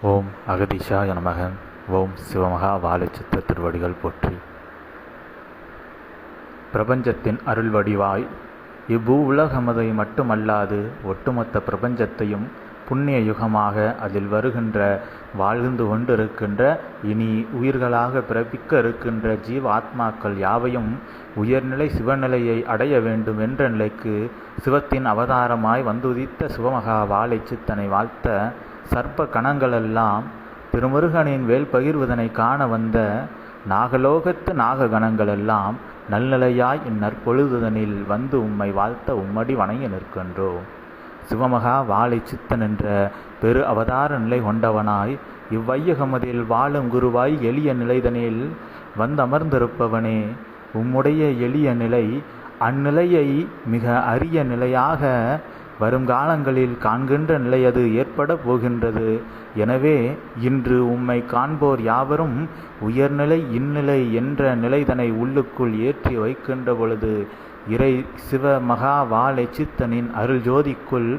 ஓம் அகதிஷா நமக. ஓம் சிவமகா வாழைச்சித்த திருவடிகள் போற்றி. பிரபஞ்சத்தின் அருள் வடிவாய் இப்பூ உலகமதை மட்டுமல்லாது ஒட்டுமொத்த பிரபஞ்சத்தையும் புண்ணிய யுகமாக அதில் வருகின்ற வாழ்ந்து கொண்டிருக்கின்ற இனி உயிர்களாக பிறப்பிக்க இருக்கின்ற ஜீவ ஆத்மாக்கள் யாவையும் உயர்நிலை சிவநிலையை அடைய வேண்டும் என்ற நிலைக்கு சிவத்தின் அவதாரமாய் வந்துதித்த சிவமகா வாழை சித்தனை வாழ்த்த சர்ப்ப கணங்களெல்லாம் திருமுருகனின் வேல் பகிர்வதனை காண வந்த நாகலோகத்து நாககணங்களெல்லாம் நல்நிலையாய் இந்நற்பொழுதுதனில் வந்து உம்மை வாழ்த்த உம்மடி வணங்கி நிற்கின்றோம் சிவமகா வாழை சித்தன் என்ற பெரு அவதார நிலை கொண்டவனாய் இவ்வையகமதில் வாழும் குருவாய் எளிய நிலைதனில் வந்தமர்ந்திருப்பவனே உம்முடைய எளிய நிலை அந்நிலையை மிக அரிய நிலையாக வருங்காலங்களில் காண்கின்ற நிலை அது ஏற்பட போகின்றது. எனவே இன்று உம்மை காண்போர் யாவரும் உயர்நிலை இந்நிலை என்ற நிலைதனை உள்ளுக்குள் ஏற்றி வைக்கின்ற பொழுது இறை சிவ மகா வாழை சித்தனின் அருள் ஜோதிக்குள்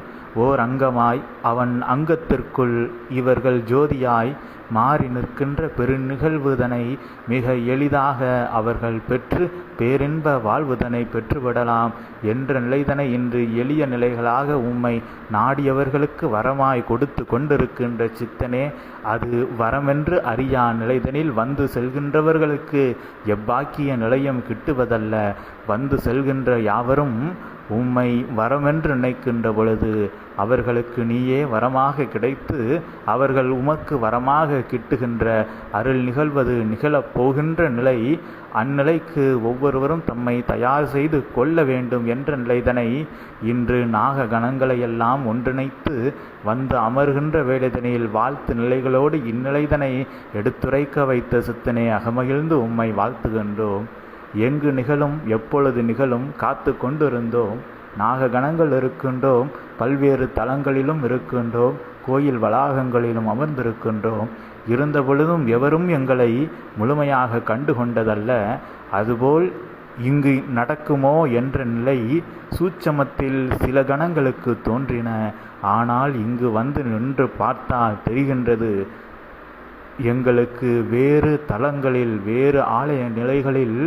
ஓர் அங்கமாய் அவன் அங்கத்திற்குள் இவர்கள் ஜோதியாய் மாறி நிற்கின்ற பெருநிகழ்வுதனை மிக எளிதாக அவர்கள் பெற்று பேரின்ப வாழ்வுதனை பெற்றுவிடலாம் என்ற நிலைதனை இன்று எளிய நிலைகளாக உம்மை நாடியவர்களுக்கு வரமாய் கொடுத்து கொண்டிருக்கின்ற சித்தனே அது வரமென்று அறியா நிலைதனில் வந்து செல்கின்றவர்களுக்கு எவ்வாக்கிய நிலையம் கிட்டுவதல்ல. வந்து செல்கின்ற யாவரும் உம்மை வரமென்று நினைக்கின்ற பொழுது அவர்களுக்கு நீயே வரமாக கிடைத்து அவர்கள் உமக்கு வரமாக கிட்டுகின்ற அருள் நிகழ்வது நிகழப் போகின்ற நிலை அந்நிலைக்கு ஒவ்வொருவரும் தம்மை தயார் செய்து கொள்ள வேண்டும் என்ற நிலைதனை இன்று நாக கணங்களையெல்லாம் ஒன்றிணைத்து வந்து அமர்கின்ற வேலைதனையில் வாழ்த்து நிலைகளோடு இந்நிலைதனை எடுத்துரைக்க வைத்த சித்தனை அகமகிழ்ந்து உம்மை வாழ்த்துகின்றோம். எங்கு நிகழும் எப்பொழுது நிகழும் காத்து கொண்டிருந்தோம். நாககணங்கள் இருக்கின்றோம் பல்வேறு தலங்களிலும் இருக்கின்றோம் கோயில் வளாகங்களிலும் அமர்ந்திருக்கின்றோம். இருந்த பொழுதும் எவரும் எங்களை முழுமையாக கண்டு கொண்டதல்ல அதுபோல் இங்கு நடக்குமோ என்ற நிலை சூட்சமத்தில் சில கணங்களுக்கு தோன்றின. ஆனால் இங்கு வந்து நின்று பார்த்தால் தெரிகின்றது. எங்களுக்கு வேறு தலங்களில் வேறு ஆலய நிலைகளில்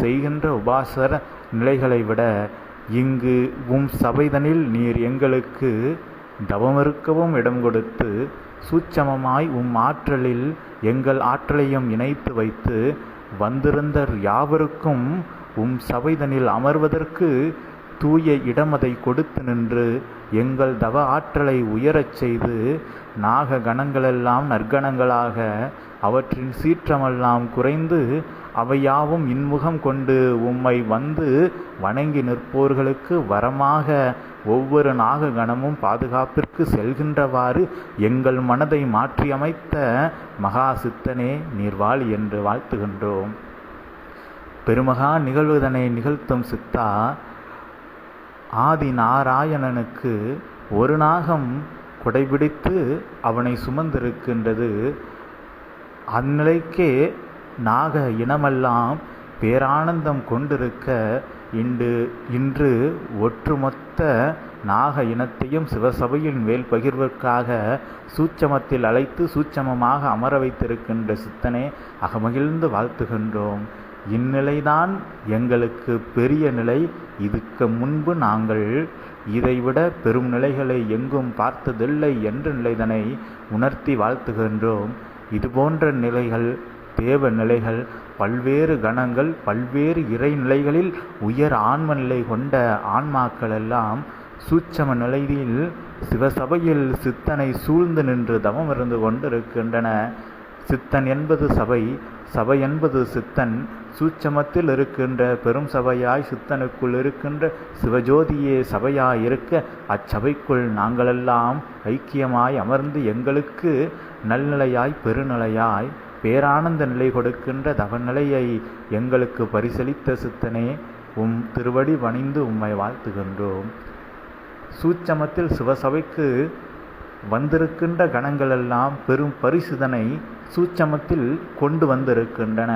செய்கின்ற உபாசர நிலைகளை விட இங்கு உம் சபைதனில் நீர் எங்களுக்கு தவமிருக்கவும் இடம் கொடுத்து சூட்சமமாய் உம் ஆற்றலில் எங்கள் ஆற்றலையும் இணைத்து வைத்து வந்திருந்த யாவருக்கும் உம் சபைதனில் அமர்வதற்கு தூய இடமதை கொடுத்து நின்று எங்கள் தவ ஆற்றலை உயரச் செய்து நாக கணங்களெல்லாம் நற்கணங்களாக அவற்றின் சீற்றமெல்லாம் குறைந்து அவையாவும் இன்முகம் கொண்டு உம்மை வந்து வணங்கி நிற்போர்களுக்கு வரமாக ஒவ்வொரு நாககணமும் பாதுகாப்பிற்கு செல்கின்றவாறு எங்கள் மனதை மாற்றியமைத்த மகா சித்தனே நீர்வாழ் என்று வாழ்த்துகின்றோம். பெருமகா நிகழ்வுதனை நிகழ்த்தும் சித்தா ஆதி நாராயணனுக்கு ஒரு நாகம் குடைபிடித்து அவனை சுமந்திருக்கின்றது. அந்நிலைக்கே நாக இனமெல்லாம் பேரானந்தம் கொண்டிருக்க இன்று இன்று ஒற்றுமொத்த நாக இனத்தையும் சிவசபையின் மேல் பகிர்வதற்காக சூட்சமத்தில் அழைத்து சூட்சமமாக அமர வைத்திருக்கின்ற சித்தனே அகமகிழ்ந்து வாழ்த்துகின்றோம். இந்நிலைதான் எங்களுக்கு பெரிய நிலை. இதுக்கு முன்பு நாங்கள் இதைவிட பெரும் நிலைகளை எங்கும் பார்த்ததில்லை என்ற நிலைதனை உணர்த்தி வாழ்த்துகின்றோம். இதுபோன்ற நிலைகள் தேவ நிலைகள் பல்வேறு கணங்கள் பல்வேறு இறைநிலைகளில் உயர் ஆன்ம நிலை கொண்ட ஆன்மாக்கள் எல்லாம் சூட்சம நிலையில் சிவசபையில் சித்தனை சூழ்ந்து நின்று தவம் இருந்து கொண்டிருக்கின்றன. சித்தன் என்பது சபை சபை என்பது சித்தன். சூட்சமத்தில் இருக்கின்ற பெரும் சபையாய் சித்தனுக்குள் இருக்கின்ற சிவஜோதியே சபையாய் இருக்க அச்சபைக்குள் நாங்களெல்லாம் ஐக்கியமாய் அமர்ந்து எங்களுக்கு நல்நிலையாய் பெருநிலையாய் பேரானந்த நிலை கொடுக்கின்ற தவநிலையை எங்களுக்கு பரிசளித்த சித்தனே உம் திருவடி வணிந்து உம்மை வாழ்த்துகின்றோம். சூட்சமத்தில் சிவசபைக்கு வந்திருக்கின்ற கணங்களெல்லாம் பெரும் பரிசுதனை சூச்சமத்தில் கொண்டு வந்திருக்கின்றன.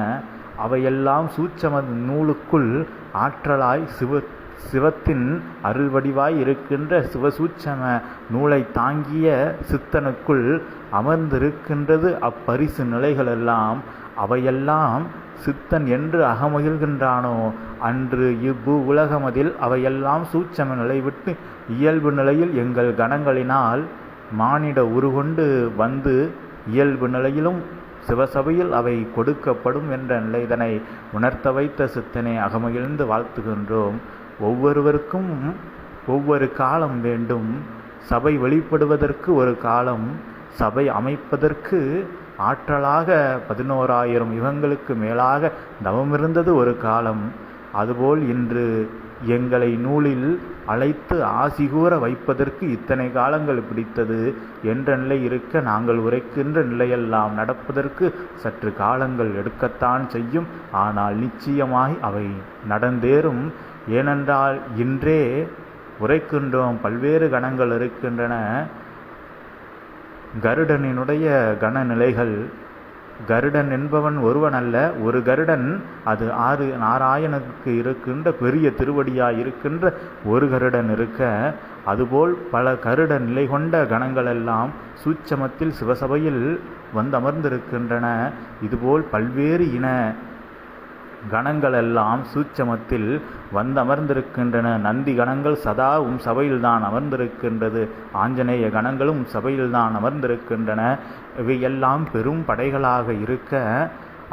அவையெல்லாம் சூட்சம நூலுக்குள் ஆற்றலாய் சிவ சிவத்தின் அருள்வடிவாய் இருக்கின்ற சிவசூட்சம நூலை தாங்கிய சித்தனுக்குள் அமர்ந்திருக்கின்றது அப்பரிசு நிலைகளெல்லாம். அவையெல்லாம் சித்தன் என்று அகமகிழ்கின்றானோ? அன்று இவ்வு உலகமதில் அவையெல்லாம் சூட்சம நிலை விட்டு இயல்பு நிலையில் எங்கள் கணங்களினால் மானிட உருகொண்டு வந்து இயல்பு நிலையிலும் சிவசபையில் அவை கொடுக்கப்படும் என்ற நிலைதனை உணர்த்த வைத்த சித்தனை அகமகிழ்ந்து வாழ்த்துகின்றோம். ஒவ்வொருவருக்கும் ஒவ்வொரு காலம் வேண்டும். சபை வெளிப்படுவதற்கு ஒரு காலம் சபை அமைப்பதற்கு ஆற்றலாக பதினோராயிரம் யுகங்களுக்கு மேலாக தவமிருந்தது ஒரு காலம். அதுபோல் இன்று எங்களை நூலில் அழைத்து ஆசிகூற வைப்பதற்கு இத்தனை காலங்கள் பிடித்தது என்ற நிலை இருக்க நாங்கள் உரைக்கின்ற நிலையெல்லாம் நடப்பதற்கு சற்று காலங்கள் எடுக்கத்தான் செய்யும். ஆனால் நிச்சயமாய் அவை நடந்தேறும். ஏனென்றால் இன்றே உரைக்கின்றோம் பல்வேறு கணங்கள் இருக்கின்றன. கருடனினுடைய கணநிலைகள் கருடன் என்பவன் ஒருவன் அல்ல ஒரு கருடன் அது ஆறு நாராயணனுக்கு இருக்கின்ற பெரிய திருவடியாய் இருக்கின்ற ஒரு கருடன் இருக்க அதுபோல் பல கருட நிலை கொண்ட கணங்களெல்லாம் சூட்சமத்தில் சிவசபையில் வந்து அமர்ந்திருக்கின்றன இதுபோல் பல்வேறு இன கணங்களெல்லாம் சூட்சமத்தில் வந்தமர்ந்திருக்கின்றன. நந்தி கணங்கள் சதா உம் சபையில்தான் அமர்ந்திருக்கின்றது. ஆஞ்சநேய கணங்களும் சபையில்தான் அமர்ந்திருக்கின்றன. இவையெல்லாம் பெரும் படைகளாக இருக்க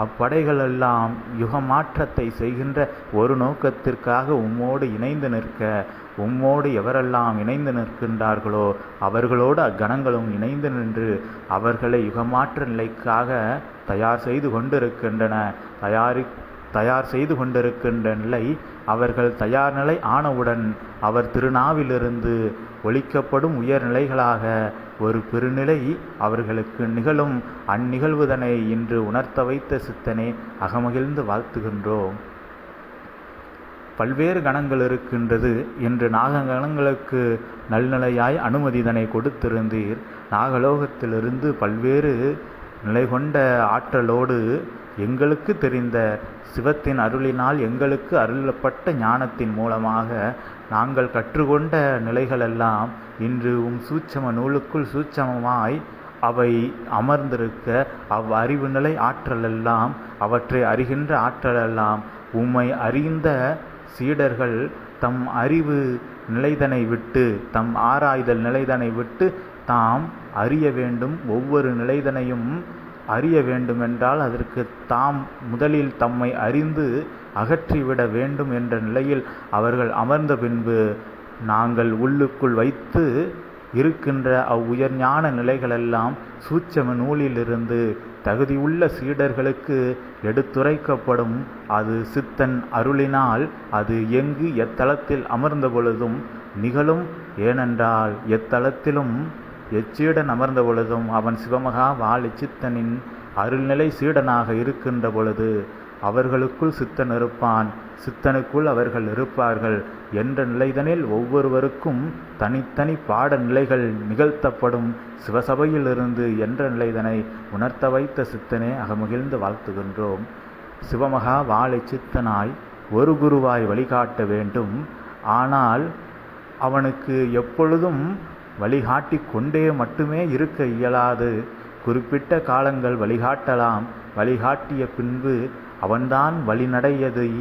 அப்படைகளெல்லாம் யுகமாற்றத்தை செய்கின்ற ஒரு நோக்கத்திற்காக உம்மோடு இணைந்து நிற்க உம்மோடு எவரெல்லாம் இணைந்து நிற்கின்றார்களோ அவர்களோடு அக்கணங்களும் இணைந்து நின்று அவர்களை யுகமாற்ற நிலைக்காக தயார் செய்து கொண்டிருக்கின்றன. தயாரி தயார் செய்து கொண்டிருக்கின்ற நிலை அவர்கள் தயார் நிலை ஆனவுடன் அவர் திருநாவிலிருந்து ஒழிக்கப்படும் உயர்நிலைகளாக ஒரு பெருநிலை அவர்களுக்கு நிகழும். அந்நிகழ்வுதனை இன்று உணர்த்த வைத்த சித்தனை அகமகிழ்ந்து வாழ்த்துகின்றோம். பல்வேறு கணங்கள் இருக்கின்றது. என்று நாககணங்களுக்கு நல்நிலையாய் அனுமதிதனை கொடுத்திருந்தீர். நாகலோகத்திலிருந்து பல்வேறு நிலை கொண்ட ஆற்றலோடு எங்களுக்கு தெரிந்த சிவத்தின் அருளினால் எங்களுக்கு அருளப்பட்ட ஞானத்தின் மூலமாக நாங்கள் கற்றுக்கொண்ட நிலைகளெல்லாம் இன்று உம் சூட்சம நூலுக்குள் சூட்சமமாய் அவை அமர்ந்திருக்க அவ் அறிவு நிலை ஆற்றலெல்லாம் அவற்றை அறிகின்ற ஆற்றலெல்லாம் உம்மை அறிந்த சீடர்கள் தம் அறிவு நிலைதனை விட்டு தம் ஆராய்தல் நிலைதனை விட்டு தாம் அறிய வேண்டும். ஒவ்வொரு நிலைதனையும் அறிய வேண்டுமென்றால் அதற்கு தாம் முதலில் தம்மை அறிந்து அகற்றிவிட வேண்டும் என்ற நிலையில் அவர்கள் அமர்ந்த பின்பு நாங்கள் உள்ளுக்குள் வைத்து இருக்கின்ற அவ்வுயர் ஞான நிலைகளெல்லாம் சூட்சம நூலிலிருந்து தகுதியுள்ள சீடர்களுக்கு எடுத்துரைக்கப்படும். அது சித்தன் அருளினால் அது எங்கு எத்தளத்தில் அமர்ந்த பொழுதும் நிகழும். ஏனென்றால் எத்தளத்திலும் எச்சீடன் அமர்ந்த பொழுதும் அவன் சிவமகா வாழி சித்தனின் அருள்நிலை சீடனாக இருக்கின்ற பொழுது அவர்களுக்குள் சித்தன் இருப்பான். சித்தனுக்குள் அவர்கள் இருப்பார்கள். என்ற நிலைதனில் ஒவ்வொருவருக்கும் தனித்தனி பாட நிலைகள் நிகழ்த்தப்படும் சிவசபையிலிருந்து என்ற நிலைதனை உணர்த்த வைத்த சித்தனே அகமகிழ்ந்து வாழ்த்துகின்றோம். சிவமகா வாழை சித்தனாய் ஒரு குருவாய் வழிகாட்ட வேண்டும். ஆனால் அவனுக்கு எப்பொழுதும் வழிகாட்டி கொண்டே மட்டுமே இருக்க இயலாது. குறிப்பிட்ட காலங்கள் வழிகாட்டலாம். வழிகாட்டிய பின்பு அவன்தான் வழிநடையதை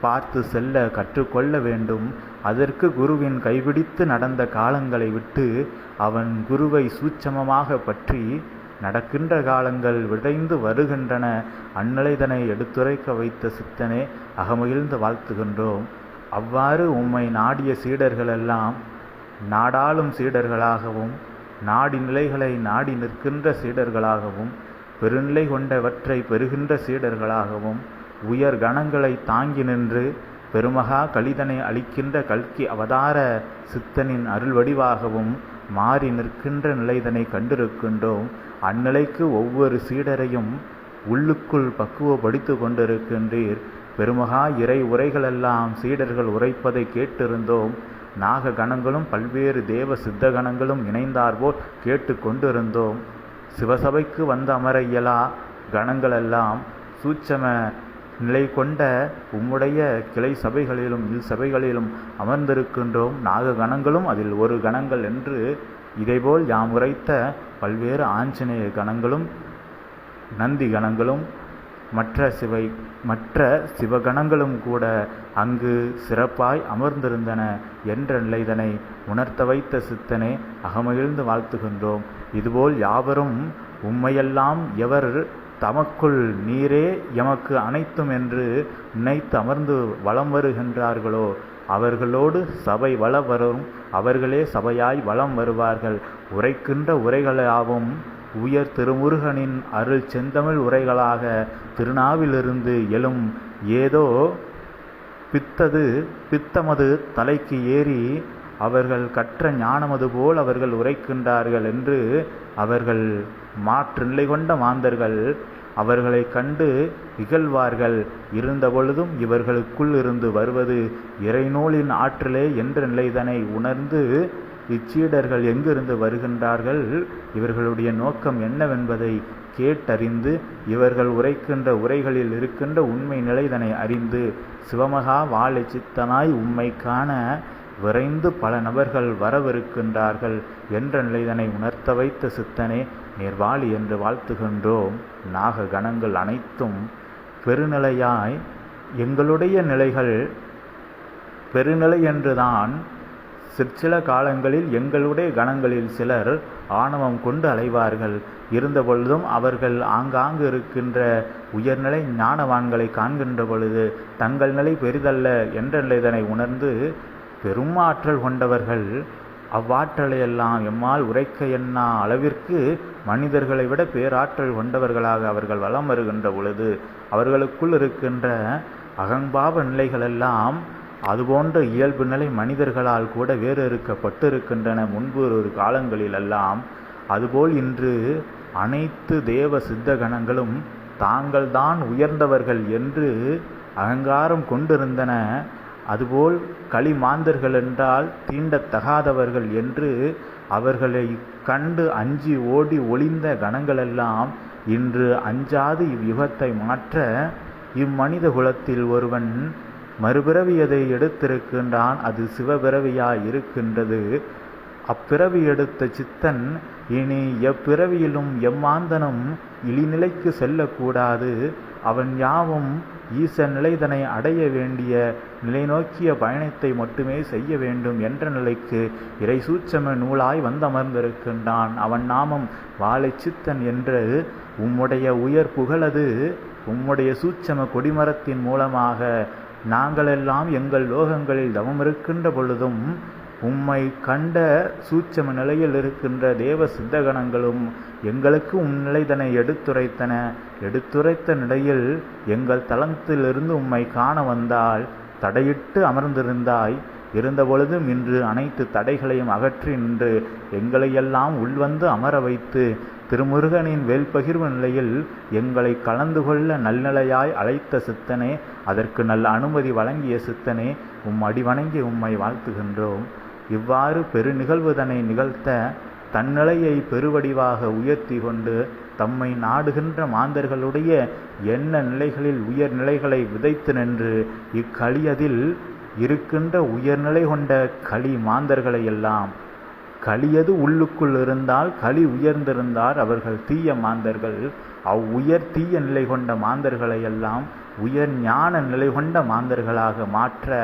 பார்த்து செல்ல கற்றுக்கொள்ள வேண்டும். அதற்கு குருவின் கைபிடித்து நடந்த காலங்களை விட்டு அவன் குருவை சூட்சமமாக பற்றி நடக்கின்ற காலங்கள் விடைந்து வருகின்றன. அந்நிலைதனை எடுத்துரைக்க வைத்த சித்தனே அகமகிழ்ந்து வாழ்த்துகின்றோம். அவ்வாறு உம்மை நாடிய சீடர்களெல்லாம் நாடாளும் சீடர்களாகவும் நாடி நிலைகளை நாடி நிற்கின்ற சீடர்களாகவும் பெருநிலை கொண்டவற்றை பெறுகின்ற சீடர்களாகவும் உயர் கணங்களை தாங்கி நின்று பெருமகா கலிதனை அளிக்கின்ற கல்கி அவதார சித்தனின் அருள் வடிவாகவும் மாறி நிற்கின்ற நிலைதனை கண்டிருக்கின்றோம். அந்நிலைக்கு ஒவ்வொரு சீடரையும் உள்ளுக்குள் பக்குவப்படுத்தி கொண்டிருக்கின்றீர். பெருமகா இறை உரைகளெல்லாம் சீடர்கள் உரைப்பதை கேட்டிருந்தோம். நாக கணங்களும் பல்வேறு தேவ சித்த கணங்களும் இணைந்தார்போல் கேட்டு கொண்டிருந்தோம் சிவசபைக்கு வந்த அமர இயலா கணங்களெல்லாம் சூட்சம நிலை கொண்ட உம்முடைய கிளை சபைகளிலும் இல் சபைகளிலும் அமர்ந்திருக்கின்றோம். நாக கணங்களும் அதில் ஒரு கணங்கள் என்று இதேபோல் யாம் உரைத்த பல்வேறு ஆஞ்சநேய கணங்களும் நந்தி கணங்களும் மற்ற சிவை மற்ற சிவகணங்களும் கூட அங்கு சிறப்பாய் அமர்ந்திருந்தன என்ற நிலைதனை உணர்த்த வைத்த சித்தனே அகமகிழ்ந்து வாழ்த்துகின்றோம். இதுபோல் யாவரும் உம்மையெல்லாம் எவர் தமக்குள் நீரே எமக்கு அனைத்தும் என்று நினைத்து அமர்ந்து வலம் வருகின்றார்களோ அவர்களோடு சபை வள வரும் அவர்களே சபையாய் வலம் வருவார்கள். உரைக்கின்ற உரைகளாவும் உயர் திருமுருகனின் அருள் செந்தமிழ் உரைகளாக திருநாவிலிருந்து எழும் ஏதோ பித்தது பித்தமது தலைக்கு ஏறி அவர்கள் கற்ற ஞானமது போல் அவர்கள் உரைக்கின்றார்கள் என்று அவர்கள் மாற்று நிலை கொண்ட மாந்தர்கள் அவர்களை கண்டு இகழ்வார்கள். இருந்தபொழுதும் இவர்களுக்குள் இருந்து வருவது இறைநூலின் ஆற்றலே என்ற நிலைதனை உணர்ந்து இச்சீடர்கள் எங்கிருந்து வருகின்றார்கள்? இவர்களுடைய நோக்கம் என்னவென்பதை கேட்டறிந்து இவர்கள் உரைக்கின்ற உரைகளில் இருக்கின்ற உண்மை நிலைதனை அறிந்து சிவமகா வாழை சித்தனாய் உம்மை காண விரைந்து பல நபர்கள் வரவிருக்கின்றார்கள் என்ற நிலைதனை உணர்த்த வைத்த சித்தனே நேர்வாளி என்று வாழ்த்துகின்றோம். நாக கணங்கள் அனைத்தும் பெருநிலையாய் எங்களுடைய நிலைகள் பெருநிலை என்றுதான் சிற்சில காலங்களில் எங்களுடைய கணங்களில் சிலர் ஆணவம் கொண்டு அலைவார்கள். இருந்தபொழுதும் அவர்கள் ஆங்காங்கு இருக்கின்ற உயர்நிலை ஞானவான்களை காண்கின்ற பொழுது தங்கள் நிலை பெரிதல்ல என்ற இதனை உணர்ந்து பெரும் ஆற்றல் கொண்டவர்கள் அவ்வாற்றலையெல்லாம் எம்மால் உரைக்க எண்ணா அளவிற்கு மனிதர்களை விட பேராற்றல் கொண்டவர்களாக அவர்கள் வலம் வருகின்ற பொழுது அவர்களுக்குள் இருக்கின்ற அகம்பாவ நிலைகளெல்லாம் அதுபோன்ற இயல்பு நிலை மனிதர்களால் கூட வேறறுக்கப்பட்டிருக்கின்றன முன்பு ஒரு காலங்களிலெல்லாம். அதுபோல் இன்று அனைத்து தேவ சித்த கணங்களும் தாங்கள்தான் உயர்ந்தவர்கள் என்று அகங்காரம் கொண்டிருந்தன. அதுபோல் களி மாந்தர்கள் என்றால் தீண்டத்தகாதவர்கள் என்று அவர்களை கண்டு அஞ்சி ஓடி ஒளிந்த கணங்களெல்லாம் இன்று அஞ்சாது இவ்யுகத்தை மாற்ற இம்மனித குலத்தில் ஒருவன் மறுபிறவியதை எடுத்திருக்கின்றான் அது சிவபிறவியாய் இருக்கின்றது அப்பிறவி எடுத்த சித்தன் இனி எப்பிறவியிலும் எம்மாந்தனும் இழிநிலைக்கு செல்லக்கூடாது. அவன் யாவும் ஈச நிலைதனை அடைய வேண்டிய நிலைநோக்கிய பயணத்தை மட்டுமே செய்ய வேண்டும் என்ற நிலைக்கு இறை சூட்சம நூலாய் வந்தமர்ந்திருக்கின்றான். அவன் நாமம் வாழை சித்தன் என்று உம்முடைய உயர் புகழது உம்முடைய சூட்சம கொடிமரத்தின் மூலமாக நாங்களெல்லாம் எங்கள் லோகங்களில் தவமிருக்கின்ற பொழுதும் உம்மை கண்ட சூட்சம நிலையில் இருக்கின்ற தேவ சித்தகணங்களும் எங்களுக்கு உம் நிலைதனை எடுத்துரைத்தன. எடுத்துரைத்த நிலையில் எங்கள் தளத்திலிருந்து உம்மை காண வந்தால் தடையிட்டு அமர்ந்திருந்தாய். இருந்தபொழுதும் இன்று அனைத்து தடைகளையும் அகற்றி நின்று எங்களையெல்லாம் உள்வந்து அமர வைத்து திருமுருகனின் வேல்பகிர்வு நிலையில் எங்களை கலந்து கொள்ள நல்நிலையாய் அழைத்த சித்தனே அதற்கு நல்ல அனுமதி வழங்கிய சித்தனே உம் அடி வணங்கி உம்மை வாழ்த்துகின்றோம். இவ்வாறு பெரு நிகழ்வுதனை நிகழ்த்த தன்னிலையை பெருவடிவாக உயர்த்தி கொண்டு தம்மை நாடுகின்ற மாந்தர்களுடைய எண்ண நிலைகளில் உயர் நிலைகளை விதைத்து நின்று இக்களியதில் இருக்கின்ற உயர்நிலை கொண்ட களி மாந்தர்களை எல்லாம் களியது உள்ளுக்குள் இருந்தால் களி உயர்ந்திருந்தார் அவர்கள் தீய மாந்தர்கள். அவ் உயர் தீய நிலை கொண்ட மாந்தர்களை எல்லாம் உயர் ஞான நிலை கொண்ட மாந்தர்களாக மாற்ற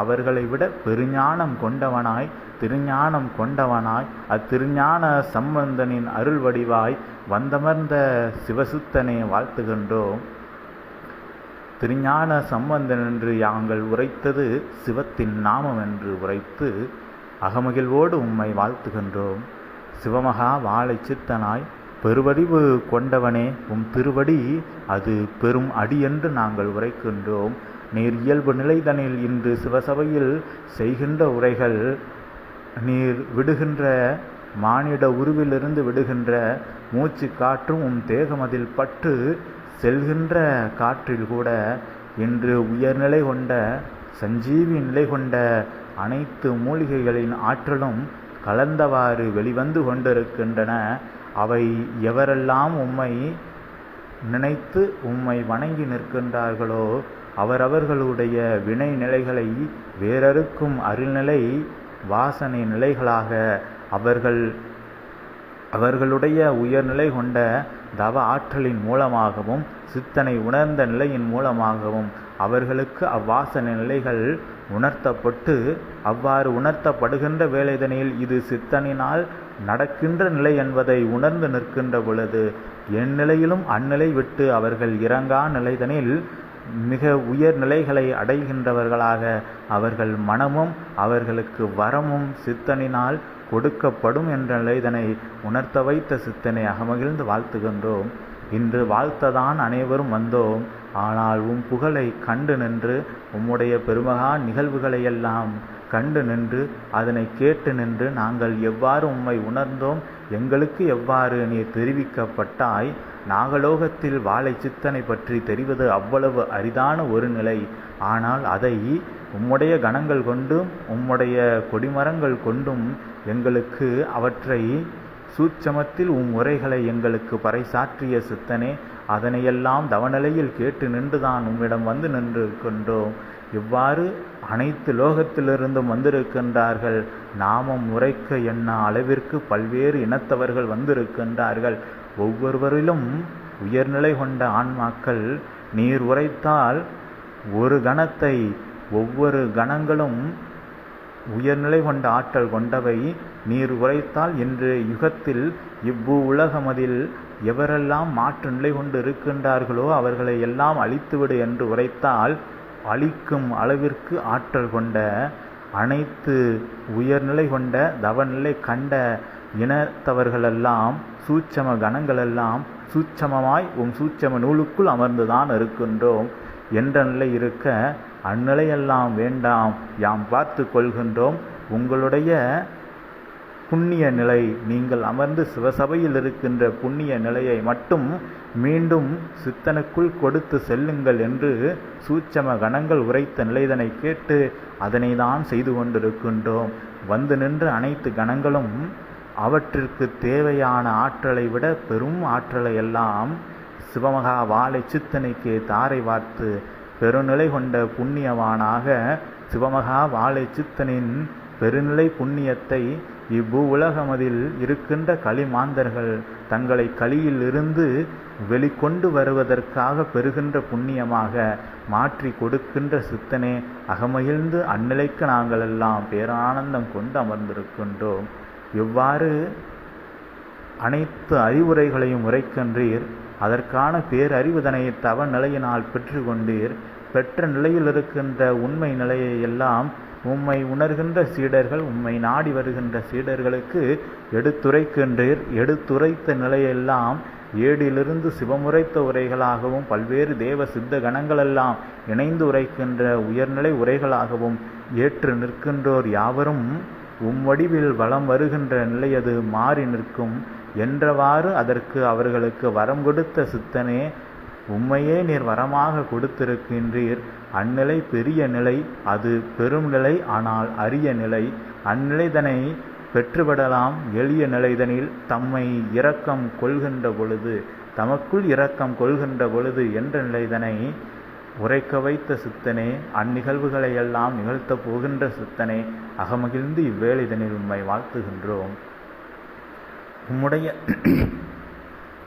அவர்களை விட பெருஞானம் கொண்டவனாய் திருஞானம் கொண்டவனாய் அத்திருஞான சம்பந்தனின் அருள் வடிவாய் வந்தமர்ந்த சிவசுத்தனை வாழ்த்துகின்றோம். திருஞான சம்பந்தன் என்று யாங்கள் உரைத்தது சிவத்தின் நாமம் என்று உரைத்து அகமகிழ்வோடு உம்மை வாழ்த்துகின்றோம். சிவமகா வாழை சித்தனாய் பெருவடிவு கொண்டவனே உம் திருவடி அது பெரும் அடி என்று நாங்கள் உரைக்கின்றோம். நீர் இயல்பு நிலைதனில் இன்று சிவசபையில் செய்கின்ற உரைகள் நீர் விடுகின்ற மானிட உருவிலிருந்து விடுகின்ற மூச்சு காற்றும் உம் தேகமதில் பட்டு செல்கின்ற காற்றில் கூட இன்று உயர்நிலை கொண்ட சஞ்சீவி நிலை கொண்ட அனைத்து மூலிகைகளின் ஆற்றலும் கலந்தவாறு வெளிவந்து கொண்டிருக்கின்றன. அவை எவரெல்லாம் உம்மை நினைத்து உம்மை வணங்கி நிற்கின்றார்களோ அவரவர்களுடைய வினை நிலைகளை வேறறுக்கும் அருள்நிலை வாசனை நிலைகளாக அவர்கள் அவர்களுடைய உயர்நிலை கொண்ட தவ ஆற்றலின் மூலமாகவும் சித்தனை உணர்ந்த நிலையின் மூலமாகவும் அவர்களுக்கு அவ்வாசன நிலைகள் உணர்த்தப்பட்டு அவ்வாறு உணர்த்தப்படுகின்ற வேலைதனில் இது சித்தனினால் நடக்கின்ற நிலை என்பதை உணர்ந்து நிற்கின்ற பொழுது என் நிலையிலும் அந்நிலை விட்டு அவர்கள் இறங்கா நிலைதனில் மிக உயர் நிலைகளை அடைகின்றவர்களாக அவர்கள் மனமும் அவர்களுக்கு வரமும் சித்தனினால் கொடுக்கப்படும் என்ற நிலைதனை உணர்த்த வைத்த சித்தனை அகமகிழ்ந்து வாழ்த்துகின்றோம். இன்று வாழ்த்ததான் அனைவரும் வந்தோம். ஆனால் உம் புகழை கண்டு நின்று உம்முடைய பெருமகா நிகழ்வுகளையெல்லாம் கண்டு நின்று அதனை கேட்டு நின்று நாங்கள் எவ்வாறு உம்மை உணர்ந்தோம்? எங்களுக்கு எவ்வாறு நீ தெரிவிக்கப்பட்டாய்? நாகலோகத்தில் வாழை சித்தனை பற்றி தெரிவது அவ்வளவு அரிதான ஒரு நிலை. ஆனால் அதை உம்முடைய கணங்கள் கொண்டும் உம்முடைய கொடிமரங்கள் கொண்டும் எங்களுக்கு அவற்றை சூட்சமத்தில் உம் உரைகளை எங்களுக்கு பறைசாற்றிய சித்தனே அதனையெல்லாம் தவநிலையில் கேட்டு நின்றுதான் உம்மிடம் வந்து நின்றிருக்கின்றோம். இவ்வாறு அனைத்து லோகத்திலிருந்தும் வந்திருக்கின்றார்கள். நாமம் உரைக்க எண்ண அளவிற்கு பல்வேறு இனத்தவர்கள் வந்திருக்கின்றார்கள். ஒவ்வொருவரிலும் உயர்நிலை கொண்ட ஆன்மாக்கள் நீர் உரைத்தால் ஒரு கணத்தை ஒவ்வொரு கணங்களும் உயர்நிலை கொண்ட ஆற்றல் கொண்டவை நீர் உரைத்தால் இன்று யுகத்தில் இவ்வு உலகமதில் எவரெல்லாம் மாற்று நிலை கொண்டு இருக்கின்றார்களோ அவர்களை எல்லாம் அழித்துவிடு என்று உரைத்தால் அழிக்கும் அளவிற்கு ஆற்றல் கொண்ட அனைத்து உயர்நிலை கொண்ட தவநிலை கண்ட இனத்தவர்களெல்லாம் சூட்சம கணங்களெல்லாம் சூட்சமமாய் உம் சூட்சம நூலுக்குள் அமர்ந்துதான் இருக்கின்றோம். என்ற நிலை இருக்க அந்நிலையெல்லாம் வேண்டாம். யாம் பார்த்து கொள்கின்றோம். உங்களுடைய புண்ணிய நிலை நீங்கள் அமர்ந்து சிவசபையில் இருக்கின்ற புண்ணிய நிலையை மட்டும் மீண்டும் சித்தனுக்குள் கொடுத்து செல்லுங்கள் என்று சூட்சம கணங்கள் உரைத்த நிலைதனை கேட்டு அதனை தான் செய்து கொண்டிருக்கின்றோம். வந்து நின்ற அனைத்து கணங்களும் அவற்றிற்கு தேவையான ஆற்றலை விட பெரும் ஆற்றலை எல்லாம் சிவமகா வாழை சித்தனைக்கு தாரை வார்த்து பெருநிலை கொண்ட புண்ணியவானாக சிவமகா வாழை சித்தனின் பெருநிலை புண்ணியத்தை இவ்வு உலகமதில் இருக்கின்ற களிமாந்தர்கள் தங்களை களியில் இருந்து வெளிக்கொண்டு வருவதற்காக பெறுகின்ற புண்ணியமாக மாற்றி கொடுக்கின்ற சித்தனே அகமகிழ்ந்து அந்நிலைக்கு நாங்கள் எல்லாம் பேரானந்தம் கொண்டு அமர்ந்திருக்கின்றோம். இவ்வாறு அனைத்து அறிவுரைகளையும் உரைக்கின்றீர் அதற்கான பேரறிவுதனை தவ நிலையினால் பெற்று கொண்டீர் பெற்ற நிலையில் இருக்கின்ற உண்மை நிலையை எல்லாம் உம்மை உணர்கின்ற சீடர்கள் உம்மை நாடி வருகின்ற சீடர்களுக்கு எடுத்துரைக்கின்றீர். எடுத்துரைத்த நிலையெல்லாம் ஏடிலிருந்து சிவமுரைத்த உரைகளாகவும் பல்வேறு தேவ சித்த கணங்களெல்லாம் இணைந்து உரைக்கின்ற உயர்நிலை உரைகளாகவும் ஏற்று நிற்கின்றோர் யாவரும். உம்வடிவில் வளம் வருகின்ற நிலையது மாறி நிற்கும். என்றவாறு அதற்கு அவர்களுக்கு வரம் கொடுத்த சித்தனே உம்மையே நீர் வரமாக கொடுத்திருக்கின்றீர். அந்நிலை பெரிய நிலை அது பெரும் நிலை ஆனால் அரிய நிலை. அந்நிலைதனை பெற்றுவிடலாம் எளிய நிலைதனில் தம்மை இரக்கம் கொள்கின்ற பொழுது தமக்குள் இரக்கம் கொள்கின்ற பொழுது என்ற நிலைதனை உரைக்க வைத்த சித்தனே அந்நிகழ்வுகளை எல்லாம் நிகழ்த்தப் போகின்ற சித்தனே அகமகிழ்ந்து இவ்வேளிதனில் உண்மை வாழ்த்துகின்றோம். உம்முடைய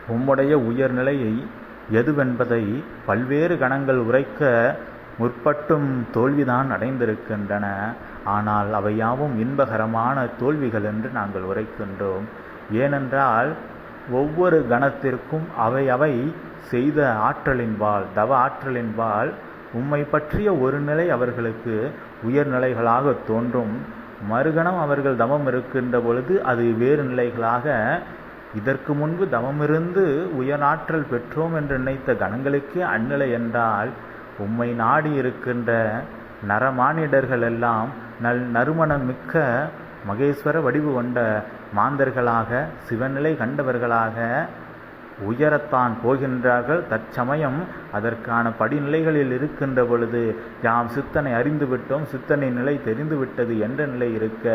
உம்முடைய உயர்நிலையை எதுவென்பதை பல்வேறு கணங்கள் உரைக்க முற்பட்டும் தோல்விதான் அடைந்திருக்கின்றன. ஆனால் அவையாவும் இன்பகரமான தோல்விகள் என்று நாங்கள் உரைக்கின்றோம். ஏனென்றால் ஒவ்வொரு கணத்திற்கும் அவை அவை செய்த ஆற்றலின்பால் தவ ஆற்றலின்பால் உம்மை பற்றிய ஒரு நிலை அவர்களுக்கு உயர்நிலைகளாக தோன்றும். மறுகணம் அவர்கள் தவம் இருக்கின்ற பொழுது அது வேறு நிலைகளாக இதற்கு முன்பு தவமிருந்து உயர்நாற்றல் பெற்றோம் என்று நினைத்த கணங்களுக்கே அந்நிலை என்றால் உம்மை நாடி இருக்கின்ற நரமானிடர்கள் எல்லாம் நல் நறுமணம் மிக்க மகேஸ்வர வடிவு கொண்ட மாந்தர்களாக சிவநிலை கண்டவர்களாக உயரத்தான் போகின்றார்கள். தற்சமயம் அதற்கான படிநிலைகளில் இருக்கின்ற பொழுது யாம் சித்தனை அறிந்துவிட்டோம் சித்தனின் சித்தனை நிலை தெரிந்துவிட்டது என்ற நிலை இருக்க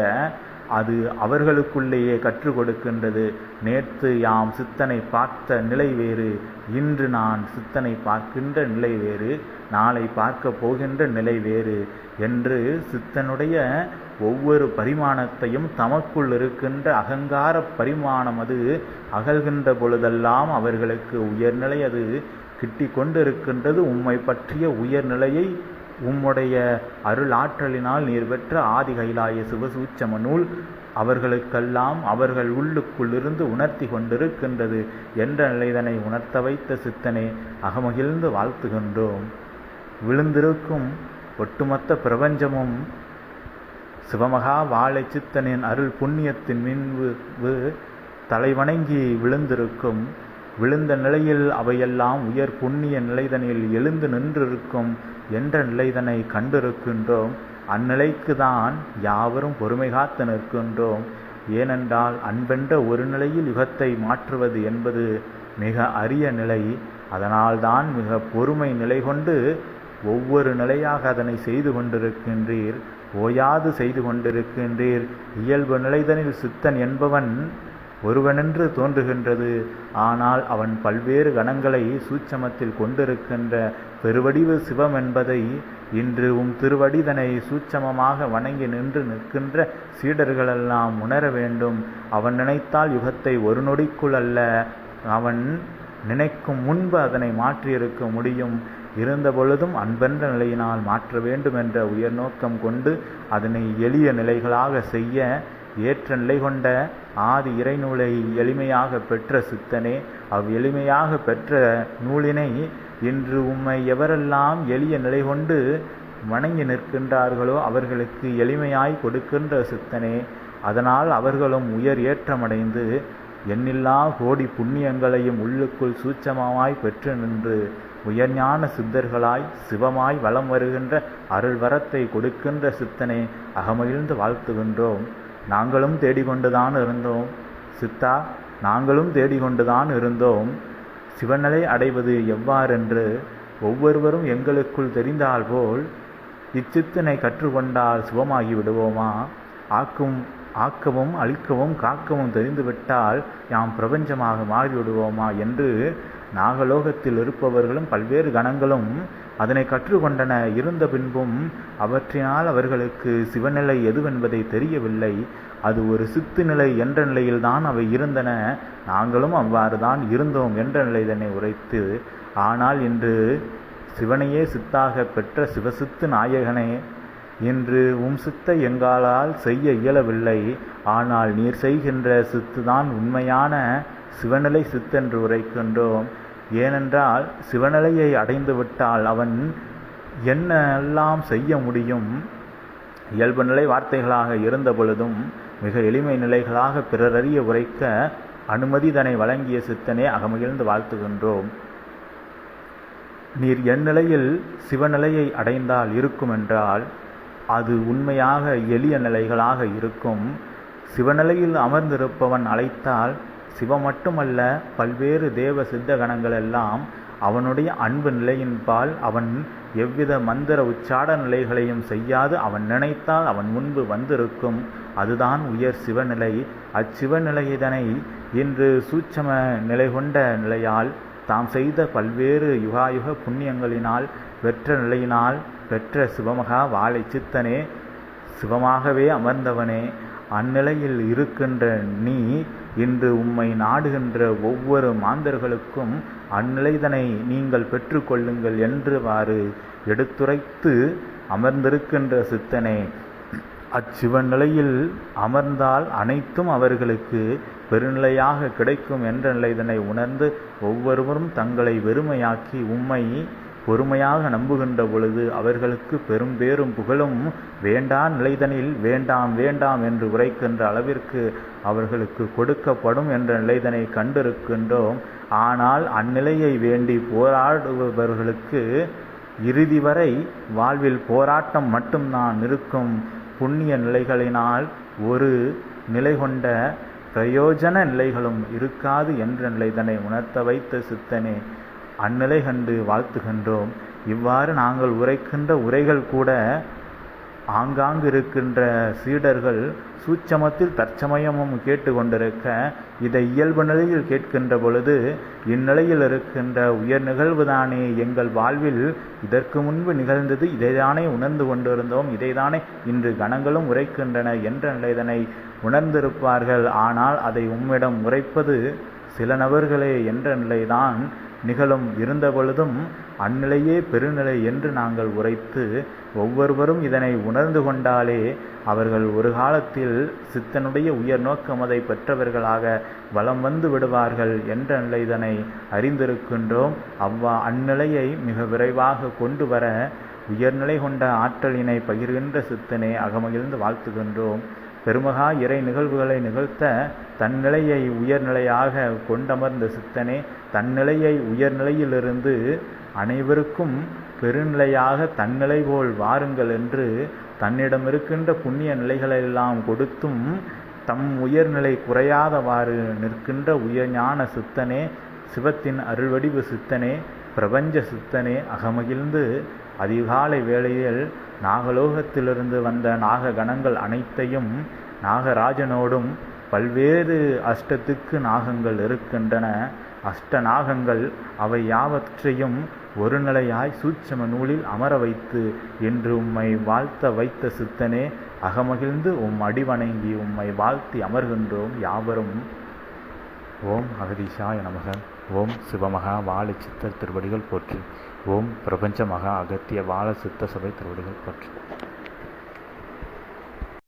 அது அவர்களுக்குள்ளேயே கற்றுக் கொடுக்கின்றது. நேற்று யாம் சித்தனை பார்த்த நிலை வேறு இன்று நான் சித்தனை பார்க்கின்ற நிலை வேறு நாளை பார்க்க போகின்ற நிலை வேறு என்று சித்தனுடைய ஒவ்வொரு பரிமாணத்தையும் தமக்குள் இருக்கின்ற அகங்கார பரிமாணம் அது. அகல்கின்ற பொழுதெல்லாம் அவர்களுக்கு உயர்நிலை அது. கிட்டி கொண்டிருக்கின்றது உம்மை பற்றிய உயர்நிலையை உம்முடைய அருள் ஆற்றலினால் நீர் பெற்ற ஆதி கைலாய சிவசூச்சம நூல் அவர்களுக்கெல்லாம் அவர்கள் உள்ளுக்குள்ளிருந்து உணர்த்தி கொண்டிருக்கின்றது என்ற நிலைதனை உணர்த்த வைத்த சித்தனை அகமகிழ்ந்து வாழ்த்துகின்றோம். விழுந்திருக்கும் ஒட்டுமொத்த பிரபஞ்சமும் சிவமகா வாழை சித்தனின் அருள் புண்ணியத்தின் மின்வு தலைவணங்கி விழுந்திருக்கும். விழுந்த நிலையில் அவையெல்லாம் உயர் புண்ணிய நிலைதனில் எழுந்து நின்றிருக்கும் என்ற நிலைதனை கண்டிருக்கின்றோம். அந்நிலைக்கு தான் யாவரும் பொறுமை காத்து நிற்கின்றோம். ஏனென்றால் அன்பென்ற ஒரு நிலையில் யுகத்தை மாற்றுவது என்பது மிக அரிய நிலை. அதனால்தான் மிக பொறுமை நிலை கொண்டு ஒவ்வொரு நிலையாக அதனை செய்து கொண்டிருக்கின்றீர். ஓயாது செய்து கொண்டிருக்கின்றீர். இயல்பு நிலைதனில் சித்தன் என்பவன் ஒருவனென்று தோன்றுகின்றது. ஆனால் அவன் பல்வேறு கணங்களை சூட்சமத்தில் கொண்டிருக்கின்ற பெருவடிவு சிவம் என்பதை இன்று உம் திருவடிதனை சூட்சமமாக வணங்கி நின்று நிற்கின்ற சீடர்களெல்லாம் உணர வேண்டும். அவன் நினைத்தால் யுகத்தை ஒரு நொடிக்குள் அல்ல. அவன் நினைக்கும் முன்பு அதனை மாற்றியிருக்க முடியும். இருந்த பொழுதும் அன்பென்ற நிலையினால் மாற்ற வேண்டும் என்ற உயர் நோக்கம் கொண்டு அதனை எளிய நிலைகளாக செய்ய ஏற்ற நிலை கொண்ட ஆதி இறைநூலை எளிமையாக பெற்ற சித்தனே அவ் எளிமையாக பெற்ற நூலினை இன்று உம்மை எவரெல்லாம் எளிய நிலை கொண்டு வணங்கி நிற்கின்றார்களோ அவர்களுக்கு எளிமையாய் கொடுக்கின்ற சித்தனே அதனால் அவர்களும் உயர் ஏற்றமடைந்து எண்ணில்லா கோடி புண்ணியங்களையும் உள்ளுக்குள் சூட்சமாய் பெற்று நின்று உயர்ஞான சித்தர்களாய் சிவமாய் வலம் வருகின்ற அருள்வரத்தை கொடுக்கின்ற சித்தனை அகமகிழ்ந்து வாழ்த்துகின்றோம். நாங்களும் தேடிக்கொண்டுதான் இருந்தோம். சித்தா நாங்களும் தேடிக்கொண்டுதான் இருந்தோம். சிவநிலை அடைவது எவ்வாறென்று ஒவ்வொருவரும் எங்களுக்குள் தெரிந்தால் போல் இச்சித்தனை கற்றுக்கொண்டால் சிவமாகி விடுவோமா? ஆக்கும் ஆக்கவும் அழிக்கவும் காக்கவும் தெரிந்துவிட்டால் யாம் பிரபஞ்சமாக மாறிவிடுவோமா? என்று நாகலோகத்தில் இருப்பவர்களும் பல்வேறு கணங்களும் அதனை கற்றுக்கொண்டன. இருந்த பின்பும் அவற்றினால் அவர்களுக்கு சிவநிலை எதுவென்பதை தெரியவில்லை. அது ஒரு சித்து நிலை என்ற நிலையில்தான் அவை இருந்தன. நாங்களும் அவ்வாறு தான் இருந்தோம் என்ற நிலை தன்னை உரைத்து ஆனால் இன்று சிவனையே சித்தாக பெற்ற சிவசித்து நாயகனே இன்று உம் சித்தை எங்களால் செய்ய இயலவில்லை. ஆனால் நீர் செய்கின்ற சித்து தான் உண்மையான சிவநிலை சித்தென்று உரைக்கின்றோம். ஏனென்றால் சிவநிலையை அடைந்துவிட்டால் அவன் என்னெல்லாம் செய்ய முடியும்? இயல்பு நிலை வார்த்தைகளாக இருந்த பொழுதும் மிக எளிமை நிலைகளாக பிறரறிய உரைக்க அனுமதி தனை வழங்கிய சித்தனே அகமகிழ்ந்து வாழ்த்துகின்றோம். நீர் என் நிலையில் சிவநிலையை அடைந்தால் இருக்குமென்றால் அது உண்மையாக எளிய நிலைகளாக இருக்கும். சிவநிலையில் அமர்ந்திருப்பவன் அழைத்தால் சிவ மட்டுமல்ல பல்வேறு தேவ சித்த கணங்கள் எல்லாம் அவனுடைய அன்பு நிலையின்பால் அவன் எவ்வித மந்திர உச்சாட நிலைகளையும் செய்யாது. அவன் நினைத்தால் அவன் முன்பு வந்திருக்கும். அதுதான் உயர் சிவநிலை. அச்சிவநிலையிதனை இன்று சூட்சம நிலை கொண்ட நிலையால் தாம் செய்த பல்வேறு யுகாயுக புண்ணியங்களினால் பெற்ற நிலையினால் பெற்ற சிவமகா வாழை சித்தனே சிவமாகவே அமர்ந்தவனே அந்நிலையில் இருக்கின்ற நீ இன்று உம்மை நாடுகின்ற ஒவ்வொரு மாந்தர்களுக்கும் அந்நிலைதனை நீங்கள் பெற்றுக்கொள்ளுங்கள் என்றுவாறு எடுத்துரைத்து அமர்ந்திருக்கின்ற சித்தனே அச்சிவன் நிலையில் அமர்ந்தால் அனைத்தும் அவர்களுக்கு பெருநிலையாக கிடைக்கும் என்ற நிலைதனை உணர்ந்து ஒவ்வொருவரும் தங்களை வெறுமையாக்கி உம்மை பொறுமையாக நம்புகின்ற பொழுது அவர்களுக்கு பெரும் பேரும் புகழும் வேண்டா நிலைதனில் வேண்டாம் வேண்டாம் என்று உரைக்கின்ற அளவிற்கு அவர்களுக்கு கொடுக்கப்படும் என்ற நிலைதனை கண்டிருக்கின்றோம். ஆனால் அந்நிலையை வேண்டி போராடுபவர்களுக்கு இறுதி வரை வாழ்வில் போராட்டம் மட்டும்தான் இருக்கும். புண்ணிய நிலைகளினால் ஒரு நிலை கொண்ட பிரயோஜன நிலைகளும் இருக்காது என்ற நிலைதனை உணர்த்த வைத்த சித்தனே அந்நிலை கண்டு வாழ்த்துகின்றோம். இவ்வாறு நாங்கள் உரைக்கின்ற உரைகள் கூட ஆங்காங்கு இருக்கின்ற சீடர்கள் சூட்சமத்தில் தற்சமயமும் கேட்டு கொண்டிருக்க இதை இயல்பு நிலையில் கேட்கின்ற பொழுது இந்நிலையில் இருக்கின்ற உயர் நிகழ்வுதானே எங்கள் வாழ்வில் இதற்கு முன்பு நிகழ்ந்தது இதைதானே உணர்ந்து கொண்டிருந்தோம் இதைதானே இன்று கணங்களும் உரைக்கின்றன என்ற நிலைதனை உணர்ந்திருப்பார்கள். ஆனால் அதை உம்மிடம் உரைப்பது சில நபர்களே என்ற நிலைதான். நிகழும் இருந்த பொழுதும் அந்நிலையே பெருநிலை என்று நாங்கள் உரைத்து ஒவ்வொருவரும் இதனை உணர்ந்து கொண்டாலே அவர்கள் ஒரு காலத்தில் சித்தனுடைய உயர் நோக்கமதை பெற்றவர்களாக வலம் வந்து விடுவார்கள் என்ற நிலைதனை அறிந்திருக்கின்றோம். அவ்வா அந்நிலையை மிக விரைவாக கொண்டு வர உயர்நிலை கொண்ட ஆற்றலினை பகிர்கின்ற சித்தனை அகமகிழ்ந்து வாழ்த்துகின்றோம். பெருமகா இறை நிகழ்வுகளை நிகழ்த்த தன்னிலையை உயர்நிலையாக கொண்டமர்ந்த சித்தனே தன்னிலையை உயர்நிலையிலிருந்து அனைவருக்கும் பெருநிலையாக தன்னிலை போல் வாருங்கள் என்று தன்னிடம் இருக்கின்ற புண்ணிய நிலைகளெல்லாம் கொடுத்தும் தம் உயர்நிலை குறையாதவாறு நிற்கின்ற உயர்ஞான சித்தனே சிவத்தின் அருள்வடிவு சித்தனே பிரபஞ்ச சித்தனே அகமகிழ்ந்து அதிகாலை வேளையில் நாகலோகத்திலிருந்து வந்த நாக கணங்கள் அனைத்தையும் நாகராஜனோடும் பல்வேறு அஷ்டத்துக்கு நாகங்கள் இருக்கின்றன. அஷ்டநாகங்கள் அவை யாவற்றையும் ஒரு நிலையாய் சூட்சம நூலில் அமர வைத்து என்று உம்மை வாழ்த்த வைத்த சித்தனே அகமகிழ்ந்து உம் அடிவணங்கி உம்மை வாழ்த்தி அமர்கின்றோம் யாவரும். ஓம் அகதீஷாய நமக. ஓம் சிவமகா வாழ சித்தர் திருவடிகள் போற்றி. ஓம் பிரபஞ்ச மகா அகத்திய வாழ சித்த சபை திருவடிகள் போற்றி.